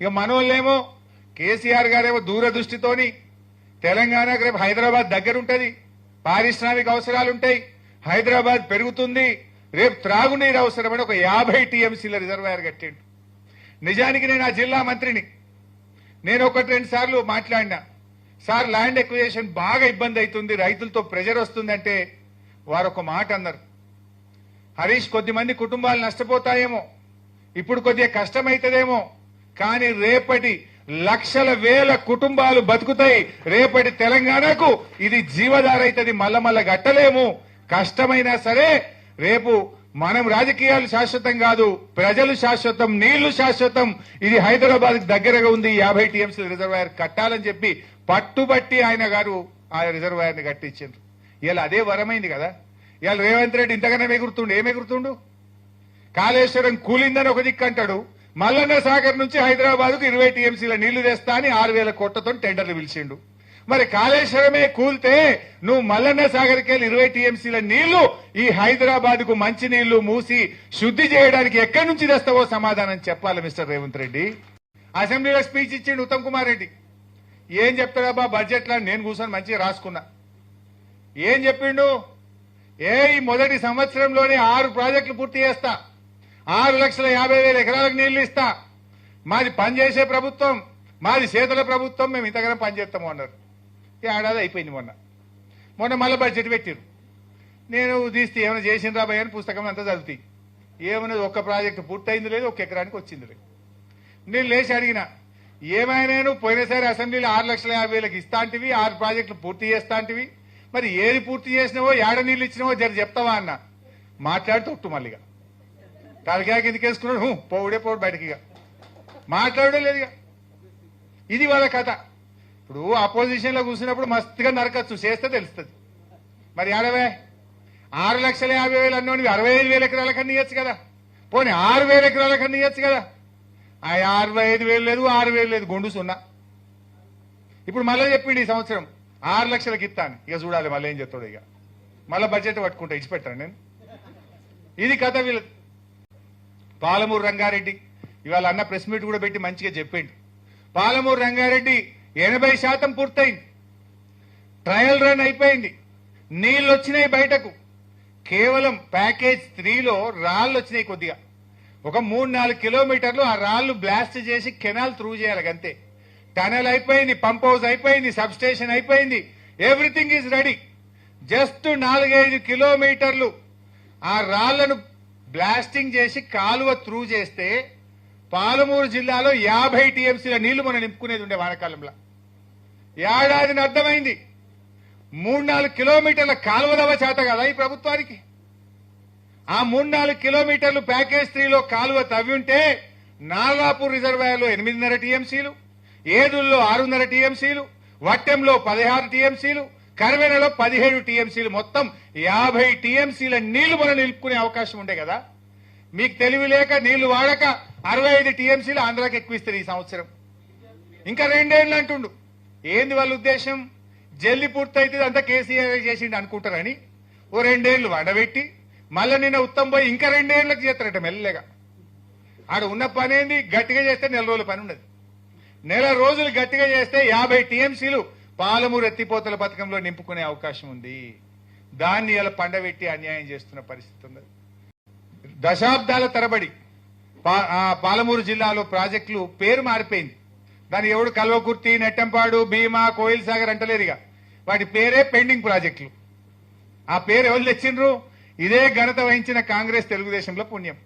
ఇక మనోళ్ళేమో కేసీఆర్ గారేమో దూరదృష్టితోని తెలంగాణకు రేపు హైదరాబాద్ దగ్గర ఉంటుంది పారిశ్రామిక అవసరాలు ఉంటాయి హైదరాబాద్ పెరుగుతుంది. రేపు త్రాగునీరు అవసరమని ఒక యాభై టీఎంసీల రిజర్వాయర్ కట్టిండు. నిజానికి నేను ఆ జిల్లా మంత్రిని. నేను ఒకటి రెండు సార్లు మాట్లాడినా. సార్ ల్యాండ్ ఎక్విజేషన్ బాగా ఇబ్బంది అవుతుంది. రైతులతో ప్రెజర్ వస్తుందంటే వారు ఒక మాట అన్నారు. హరీష్ కొద్ది మంది కుటుంబాలు నష్టపోతాయేమో. ఇప్పుడు కొద్దిగా కష్టమైతదేమో. కానీ రేపటి లక్షల వేల కుటుంబాలు బతుకుతాయి. రేపటి తెలంగాణకు ఇది జీవధార అవుతుంది మల్ల మల్ల గట్టలేము. కష్టమైనా సరే రేపు మనం రాజకీయాలు శాశ్వతం కాదు ప్రజలు శాశ్వతం నీళ్ళు శాశ్వతం. ఇది హైదరాబాద్ దగ్గరగా ఉంది యాభై టీఎంసీ రిజర్వాయర్ కట్టాలని చెప్పి పట్టుబట్టి ఆయన గారు ఆ రిజర్వాయర్ని కట్టించారు ఇలా అదే వరమైంది కదా. ఇవాళ రేవంత్ రెడ్డి ఇంతకన్నా ఎగురుతుండు ఏం ఎగురుతుండు కాళేశ్వరం కూలిందని ఒక దిక్కు అంటాడు. మల్లన్న సాగర్ నుంచి హైదరాబాద్కు ఇరవై టీఎంసీల నీళ్ళు తెస్తా అని ఆరు వేల కోట్లతో టెండర్లు పిలిచిండు. మరి కాళేశ్వరమే కూల్తే నువ్వు మల్లన్న సాగర్కి వెళ్ళి ఇరవై టీఎంసీల నీళ్ళు ఈ హైదరాబాద్కు మంచి నీళ్ళు మూసి శుద్ధి చేయడానికి ఎక్కడి నుంచి తెస్తావో సమాధానం చెప్పాలి మిస్టర్ రేవంత్ రెడ్డి. అసెంబ్లీలో స్పీచ్ ఇచ్చిండు ఉత్తమ్ కుమార్ రెడ్డి. ఏం చెప్తాడబ్బా బడ్జెట్లో నేను కూర్చొని మంచిగా రాసుకున్నా. ఏం చెప్పిండు? ఏ ఈ మొదటి సంవత్సరంలోనే ఆరు ప్రాజెక్టులు పూర్తి చేస్తా. ఆరు లక్షల యాభై వేల ఎకరాలకు నీళ్ళు ఇస్తా. మాది పనిచేసే ప్రభుత్వం మాది చేతుల ప్రభుత్వం మేము ఇంతగానో పనిచేస్తాము అన్నారు. ఏడాది అయిపోయింది మొన్న. మొన్న మళ్ళీ బడ్జెట్ పెట్టారు నేను తీస్తే ఏమైనా చేసిన రాబాయ్ అని పుస్తకం అంతా చదువుతాయి. ఏమైనా ఒక్క ప్రాజెక్టు పూర్తయింది లేదు ఒక ఎకరానికి వచ్చింది లేదు. నేను లేచి అడిగిన ఏమైనా పోయినసారి అసెంబ్లీలో ఆరు లక్షల యాభై వేలకు ఇస్తాంటివి ఆరు ప్రాజెక్టులు పూర్తి చేస్తాంటివి మరి ఏది పూర్తి చేసినావో ఏడ నీళ్ళు ఇచ్చినావో జర చెప్తావా అన్న? మాట్లాడుతూ ఒట్టు మళ్ళీగా. తలకాయ కిందకి వేసుకున్నాడు? హూ, పోవుడే పోడు బయటకి ఇక. మాట్లాడడం లేదు ఇక. ఇది వాళ్ళ కథ. ఇప్పుడు అపోజిషన్లో కూర్చున్నప్పుడు మస్తుగా నరకచ్చు. చేస్తే తెలుస్తుంది. మరి ఆడవే? ఆరు లక్షల యాభై వేలు అన్నోనివి అరవై ఐదు వేల ఎకరాల కన్నా ఇవ్వచ్చు కదా. పోనీ ఆరు వేల ఎకరాల కన్నా ఇవ్వచ్చు కదా. ఆ అరవై ఐదు వేలు లేదు ఆరు వేలు లేదు గుండు సున్నా. ఇప్పుడు మళ్ళీ చెప్పిండు ఈ సంవత్సరం. ఆరు లక్షలకి ఇస్తాను ఇక చూడాలి మళ్ళీ ఏం చెప్తాడు ఇక. మళ్ళీ బడ్జెట్ పట్టుకుంటా ఇచ్చిపెట్టాను నేను. ఇది కథ వీళ్ళు పాలమూరు రంగారెడ్డి. ఇవాళ అన్న ప్రెస్ మీట్ కూడా పెట్టి మంచిగా చెప్పిండు. పాలమూరు రంగారెడ్డి ఎనభై శాతం పూర్తయింది. ట్రయల్ రన్ అయిపోయింది. నీళ్ళు వచ్చినాయి బయటకు. కేవలం ప్యాకేజ్ త్రీలో రాళ్ళు వచ్చినాయి కొద్దిగా. ఒక మూడు నాలుగు కిలోమీటర్లు ఆ రాళ్ళు బ్లాస్ట్ చేసి కెనాల్ త్రూ చేయాలి అంతే టనల్ అయిపోయింది పంప్ హౌస్ అయిపోయింది సబ్ స్టేషన్ అయిపోయింది. Everything is ready. జస్ట్ నాలుగైదు కిలోమీటర్లు ఆ రాళ్ళను బ్లాస్టింగ్ చేసి కాలువ త్రూ చేస్తే పాలమూరు జిల్లాలో యాభై టీఎంసీల నీళ్ళు మనం నింపుకునేది ఉండే వానకాలంలో. ఏడాదిని అర్థమైంది. మూడు నాలుగు కిలోమీటర్ల కాలువ దవ చేత కదా ఈ ప్రభుత్వానికి? ఆ మూడు నాలుగు కిలోమీటర్లు ప్యాకేజ్ త్రీలో కాలువ తవ్వి ఉంటే నాగాపూర్ రిజర్వాయర్లో ఎనిమిదిన్నర టీఎంసీలు ఏదుల్లో ఆరున్నర టీఎంసీలు వట్టెంలో పదహారు టీఎంసీలు కరవేనలో పదిహేడు టీఎంసీలు మొత్తం యాభై టీఎంసీల నీళ్ళు మనం నిలుపుకునే అవకాశం ఉండే కదా? మీకు తెలివి లేక నీళ్ళు వాడక అరవై ఐదు టీఎంసీలు ఆంధ్రాకి ఎక్కువిస్తారు ఈ సంవత్సరం. ఇంకా రెండేళ్ళు అంటుండు. ఏంది వాళ్ళ ఉద్దేశం? జల్లి పూర్తయితే అంతా కేసీఆర్ చేసిండు అనుకుంటారని ఓ రెండేళ్ళు వడబెట్టి మళ్ళీ నిన్న ఉత్తమ్ పోయి ఇంకా రెండేళ్ళకు చేస్తారట మెల్లగా. ఆడ ఉన్న పని గట్టిగా చేస్తే నెల రోజుల పని ఉండదు. నెల రోజులు గట్టిగా చేస్తే యాభై టీఎంసీలు పాలమూరు ఎత్తిపోతల పథకంలో నింపుకునే అవకాశం ఉంది. దాన్ని ఇలా పండబెట్టి అన్యాయం చేస్తున్న పరిస్థితి ఉంది. దశాబ్దాల తరబడి పా- ఆ పాలమూరు జిల్లాలో ప్రాజెక్టులు పేరు మారిపోయింది. దాని ఎవడు కల్వకుర్తి నెట్టంపాడు భీమా కోయిల్ సాగర్ అంటలేరుగా. వాటి పేరే పెండింగ్ ప్రాజెక్టులు. ఆ పేరు ఎవరు తెచ్చిండ్రు? ఇదే ఘనత వహించిన కాంగ్రెస్ తెలుగుదేశంలో పుణ్యం.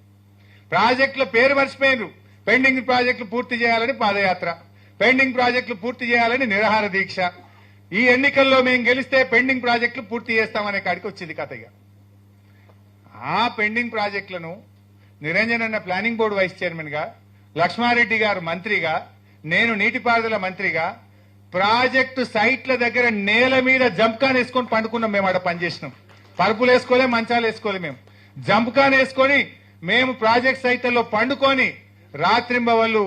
ప్రాజెక్టుల పేరు మర్చిపోయినరు. పెండింగ్ ప్రాజెక్టులు పూర్తి చేయాలని పాదయాత్ర. పెండింగ్ ప్రాజెక్టులు పూర్తి చేయాలని నిరాహార దీక్ష. ఈ ఎన్నికల్లో మేము గెలిస్తే పెండింగ్ ప్రాజెక్టులు పూర్తి చేస్తామనే కాడికి వచ్చింది కథగా ఆ పెండింగ్ ప్రాజెక్టులను నిరంజన్ అన్న ప్లానింగ్ బోర్డు వైస్ చైర్మన్గా లక్ష్మారెడ్డి గారు మంత్రిగా నేను నీటిపారుదల మంత్రిగా ప్రాజెక్టు సైట్ల దగ్గర నేల మీద జంప్కాన్ వేసుకొని పండుకున్నాం మేము ఆడ పనిచేసినాం. పరుపులు వేసుకోలే మంచాలు వేసుకోలే మేము. జంప్కాన్ వేసుకొని మేము ప్రాజెక్ట్ సైట్లలో పండుకొని రాత్రింబవళ్ళు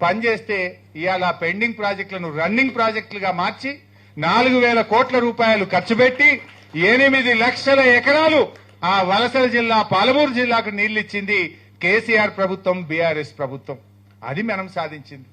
పనిచేస్తే ఇవాళ ఆ పెండింగ్ ప్రాజెక్టులను రన్నింగ్ ప్రాజెక్టులుగా మార్చి నాలుగు వేల కోట్ల రూపాయలు ఖర్చు పెట్టి ఎనిమిది లక్షల ఎకరాలు ఆ వలసల జిల్లా పాలమూరు జిల్లాకు నీళ్ళిచ్చింది కేసీఆర్ ప్రభుత్వం బీఆర్ఎస్ ప్రభుత్వం. అది మనం సాధించింది.